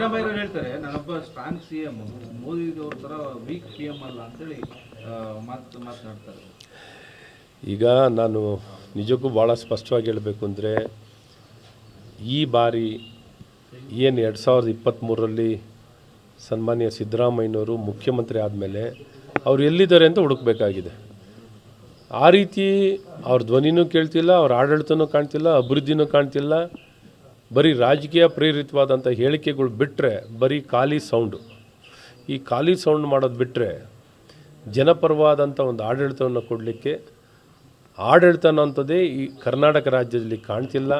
ಸಿದ್ದರಾಮಯ್ಯ ಹೇಳ್ತಾರೆ ನಾನೊಬ್ಬ strong C M Modi ಥರ ವೀಕ್ ಸಿ ಎಂ ಅಲ್ಲ ಅಂತೇಳಿ ಮಾತು, ಮಾತನಾಡ್ತಾರೆ. ಈಗ ನಾನು ನಿಜಕ್ಕೂ ಭಾಳ ಸ್ಪಷ್ಟವಾಗಿ ಹೇಳಬೇಕು ಅಂದರೆ, ಈ ಬಾರಿ ಏನು ಎರಡು ಸಾವಿರದ ಇಪ್ಪತ್ತ್ಮೂರರಲ್ಲಿ ಸನ್ಮಾನ್ಯ ಸಿದ್ದರಾಮಯ್ಯನವರು ಮುಖ್ಯಮಂತ್ರಿ ಆದಮೇಲೆ ಅವ್ರು ಎಲ್ಲಿದ್ದಾರೆ ಅಂತ ಹುಡುಕಬೇಕಾಗಿದೆ. ಆ ರೀತಿ ಅವ್ರ ಧ್ವನಿನೂ ಕೇಳ್ತಿಲ್ಲ, ಅವ್ರ ಆಡಳಿತನೂ ಕಾಣ್ತಿಲ್ಲ, ಅಭಿವೃದ್ಧಿನೂ ಕಾಣ್ತಿಲ್ಲ ಬರೀ ರಾಜಕೀಯ ಪ್ರೇರಿತವಾದಂಥ ಹೇಳಿಕೆಗಳು ಬಿಟ್ಟರೆ ಬರೀ ಖಾಲಿ ಸೌಂಡು. ಈ ಖಾಲಿ ಸೌಂಡ್ ಮಾಡೋದು ಬಿಟ್ಟರೆ ಜನಪರವಾದಂಥ ಒಂದು ಆಡಳಿತವನ್ನು ಕೊಡಲಿಕ್ಕೆ ಆಡಳಿತ ಅನ್ನೋಂಥದ್ದೇ ಈ ಕರ್ನಾಟಕ ರಾಜ್ಯದಲ್ಲಿ ಕಾಣ್ತಿಲ್ಲ.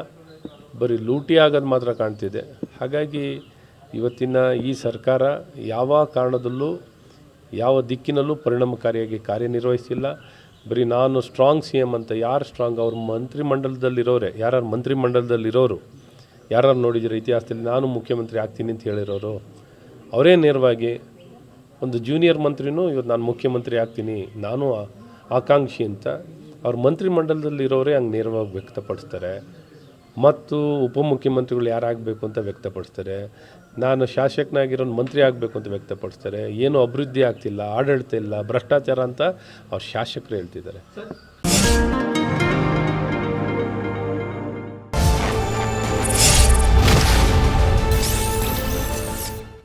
ಬರೀ ಲೂಟಿ ಆಗೋದು ಮಾತ್ರ ಕಾಣ್ತಿದೆ. ಹಾಗಾಗಿ ಇವತ್ತಿನ ಈ ಸರ್ಕಾರ ಯಾವ ಕಾರಣದಲ್ಲೂ, ಯಾವ ದಿಕ್ಕಿನಲ್ಲೂ ಪರಿಣಾಮಕಾರಿಯಾಗಿ ಕಾರ್ಯನಿರ್ವಹಿಸಿಲ್ಲ. ಬರೀ ನಾನು ಸ್ಟ್ರಾಂಗ್ ಸಿ ಎಂ ಅಂತ ಯಾರು ಸ್ಟ್ರಾಂಗ್ ಅವ್ರ ಮಂತ್ರಿಮಂಡಲದಲ್ಲಿರೋರೆ. ಯಾರು ಮಂತ್ರಿಮಂಡಲದಲ್ಲಿರೋರು. ಯಾರು ನೋಡಿದ್ರೆ ಇತಿಹಾಸದಲ್ಲಿ ನಾನು ಮುಖ್ಯಮಂತ್ರಿ ಆಗ್ತೀನಿ ಅಂತ ಹೇಳಿರೋರು, ಅವರೇ ನೇರವಾಗಿ ಒಂದು ಜೂನಿಯರ್ ಮಂತ್ರಿನೂ ಇವತ್ತು ನಾನು ಮುಖ್ಯಮಂತ್ರಿ ಆಗ್ತೀನಿ, ನಾನು ಆಕಾಂಕ್ಷಿ ಅಂತ ಅವ್ರ ಮಂತ್ರಿಮಂಡಲದಲ್ಲಿರೋರೇ ಹಂಗೆ ನೇರವಾಗಿ ವ್ಯಕ್ತಪಡಿಸ್ತಾರೆ. ಮತ್ತು ಉಪಮುಖ್ಯಮಂತ್ರಿಗಳು ಯಾರಾಗಬೇಕು ಅಂತ ವ್ಯಕ್ತಪಡಿಸ್ತಾರೆ. ನಾನು ಶಾಸಕನಾಗಿರೋ ಮಂತ್ರಿ ಆಗಬೇಕು ಅಂತ ವ್ಯಕ್ತಪಡಿಸ್ತಾರೆ. ಏನು ಅಭಿವೃದ್ಧಿ ಆಗ್ತಿಲ್ಲ, ಆಡಳಿತ ಇಲ್ಲ, ಭ್ರಷ್ಟಾಚಾರ ಅಂತ ಅವ್ರ ಶಾಸಕರು ಹೇಳ್ತಿದ್ದಾರೆ.